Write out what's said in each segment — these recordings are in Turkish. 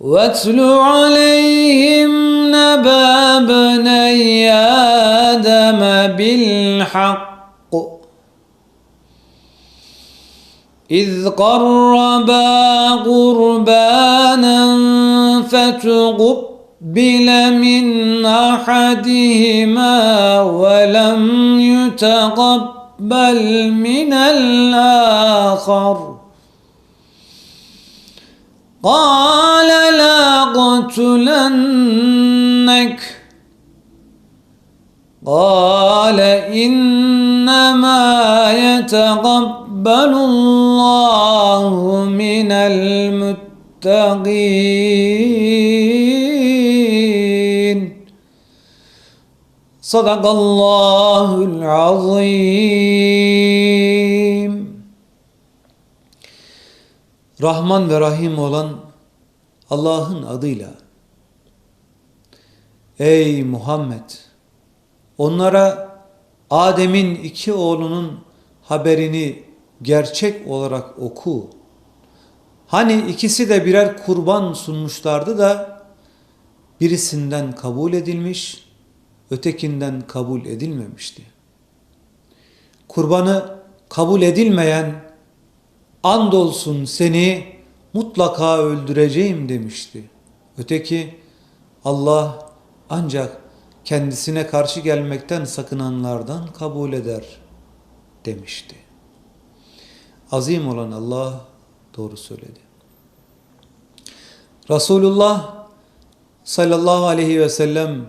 واتل عليهم نبأ بني آدم بالحق. إذ قربا قربانا فتقبل من أحدهما ولم يتقبل من الآخر. قال لأقتلنك قال إنما يتقبل الله من المتقين صدق الله العظيم Rahman ve Rahim olan Allah'ın adıyla Ey Muhammed! Onlara Adem'in iki oğlunun haberini gerçek olarak oku. Hani ikisi de birer kurban sunmuşlardı da birisinden kabul edilmiş, ötekinden kabul edilmemişti. Kurbanı kabul edilmeyen andolsun seni mutlaka öldüreceğim demişti. Öteki Allah ancak kendisine karşı gelmekten sakınanlardan kabul eder demişti. Azim olan Allah doğru söyledi. Resulullah sallallahu aleyhi ve sellem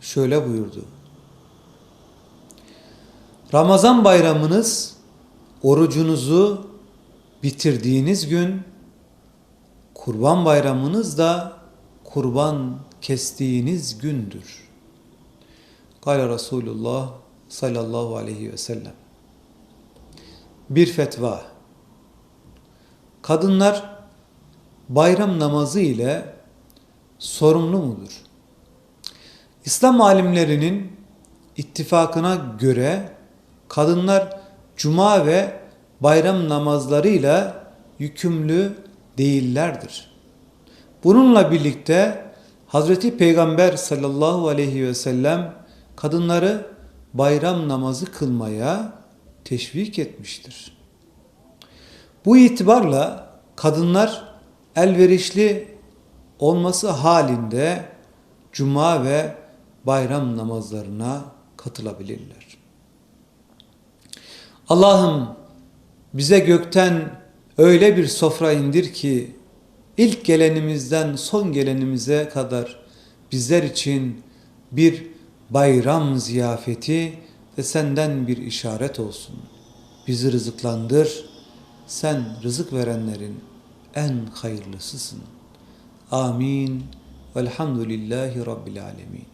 şöyle buyurdu. Ramazan bayramınız orucunuzu bitirdiğiniz gün kurban bayramınız da kurban kestiğiniz gündür. Kale Resulullah sallallahu aleyhi ve sellem. Bir fetva. Kadınlar bayram namazı ile sorumlu mudur? İslam alimlerinin ittifakına göre kadınlar cuma ve bayram namazlarıyla yükümlü değillerdir. Bununla birlikte Hazreti Peygamber sallallahu aleyhi ve sellem kadınları bayram namazı kılmaya teşvik etmiştir. Bu itibarla kadınlar elverişli olması halinde cuma ve bayram namazlarına katılabilirler. Allah'ım bize gökten öyle bir sofra indir ki ilk gelenimizden son gelenimize kadar bizler için bir bayram ziyafeti ve senden bir işaret olsun. Bizi rızıklandır. Sen rızık verenlerin en hayırlısısın. Amin. Velhamdülillahi Rabbil Alemin.